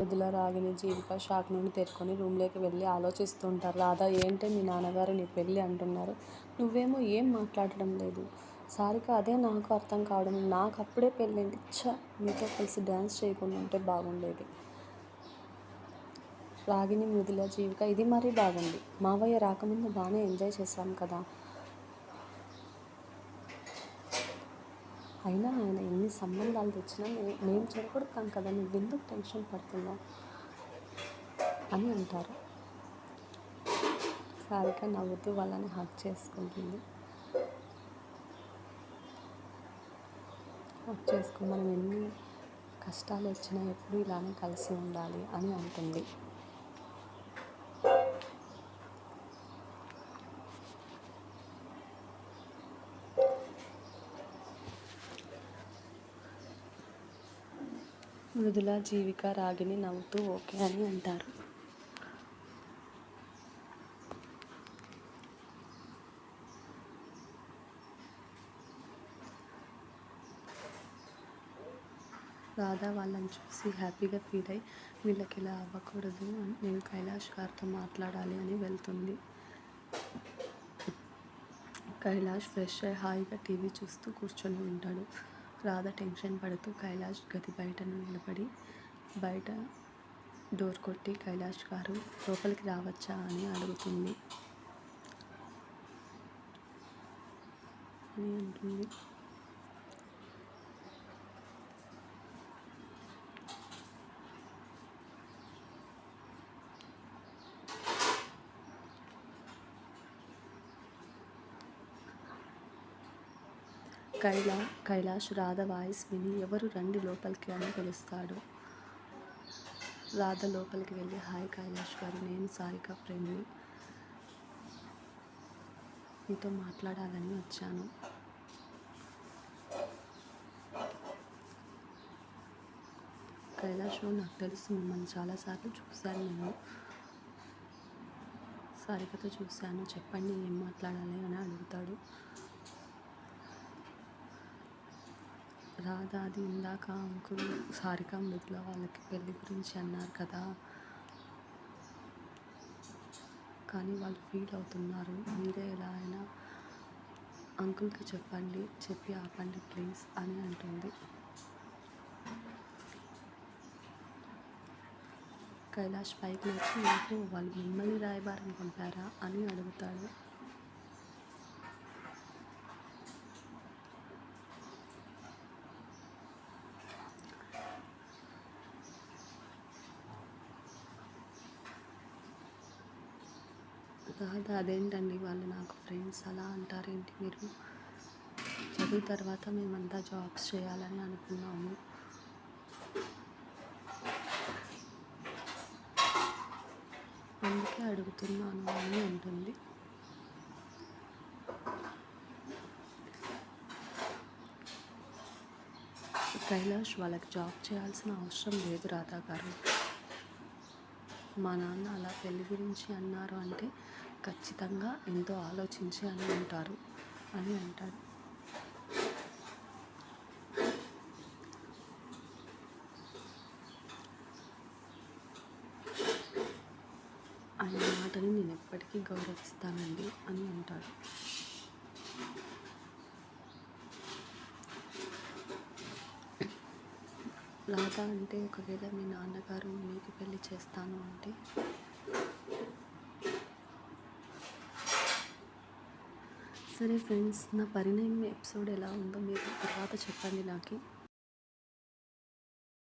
మృదుల రాగిని జీవిక shock నుండి తేరుకొని రూమ్లోకి వెళ్ళి ఆలోచిస్తుంటారు. రాధా ఏంటే మీ నాన్నగారు నీ పెళ్ళి అంటున్నారు. నువ్వేమో ఏం మాట్లాడడం లేదు. సారిక అదే నాకు అర్థం కావడం నాకు అప్పుడే పెళ్ళేంటి ఛ మీతో కలిసి డ్యాన్స్ చేయకుండా ఉంటే బాగుండేది. రాగిణి మృదుల జీవిక ఇది మరీ బాగుంది. మావయ్య రాకముందు బాగానే ఎంజాయ్ చేశాం కదా. అయినా ఆయన ఎన్ని సంబంధాలు తెచ్చినా మేము చెడగొడతాం కదా నువ్వెందుకు టెన్షన్ పడుతున్నావు అని అంటారు. సారిక నవ్వుతూ వాళ్ళని హక్ చేసుకుంటుంది. హక్ చేసుకుని మనం ఎన్ని కష్టాలు వచ్చినా ఎప్పుడు ఇలానే కలిసి ఉండాలి అని అంటుంది. మృదుల జీవిక రాగిని నవ్వుతూ ఓకే అని అంటారు. రాధా వాళ్ళని చూసి హ్యాపీగా ఫీల్ అయి వీళ్ళకి ఇలా అవ్వకూడదు నేను కైలాష్ గారితో మాట్లాడాలి అని వెళ్తుంది. కైలాష్ ఫ్రెష్ అయ్యి హాయిగా టీవీ చూస్తూ కూర్చొని ఉంటాడు. రాధ టెన్షన్ పడుతూ కైలాష్ గది బయటను నిలబడి బయట డోర్ కొట్టి కైలాష్ గారు లోపలికి రావచ్చా అని అడుగుతుంది. అని అంటుంది. కైలా కైలాష్ రాధ వాయిస్ విని ఎవరు రండి లోపలికి అని పిలుస్తాడు. రాధ లోపలికి వెళ్ళి హాయ్ కైలాష్ గారు నేను సారిక ఫ్రెండ్ని. మీతో మాట్లాడాలని వచ్చాను. కైలాష్ నాకు తెలుసు మిమ్మల్ని చాలాసార్లు చూశాను నేను. సారికతో చూశాను చెప్పండి ఏం మాట్లాడాలి అని అడుగుతాడు. రాధ అది ఇందాక అంకుల్ సారిక మృదుల వాళ్ళకి పెళ్ళి గురించి అన్నారు కదా. కానీ వాళ్ళు ఫీల్ అవుతున్నారు. మీరే ఎలా అయినా అంకుల్కి చెప్పండి చెప్పి ఆపండి ప్లీజ్ అని అంటుంది. కైలాష్ పైకి వచ్చి నాకు వాళ్ళు మిమ్మల్ని రాయబారం పంపారా అని అడుగుతాడు. కాదు అదేంటండి వాళ్ళు నాకు ఫ్రెండ్స్ అలా అంటారేంటి మీరు. చదువు తర్వాత మేమంతా జాబ్స్ చేయాలని అనుకున్నాము. అందుకే అడుగుతున్నాను అని అంటుంది. కైలాష్ వాళ్ళకి జాబ్ చేయాల్సిన అవసరం లేదు రాధా గారు. మా నాన్న అలా పెళ్ళి గురించి అన్నారు అంటే ఖచ్చితంగా ఎంతో ఆలోచించి అని ఉంటారు అని అంటాడు. ఆయన మాటని నేను ఎప్పటికీ గౌరవిస్తానండి అని అంటాడు. రాధ అంటే ఒకవేళ మీ నాన్నగారు మీకు పెళ్ళి చేస్తాను అంటే? సరే ఫ్రెండ్స్ నా పరిణయం ఎపిసోడ్ ఎలా ఉందో మీరు తర్వాత చెప్పండి నాకు.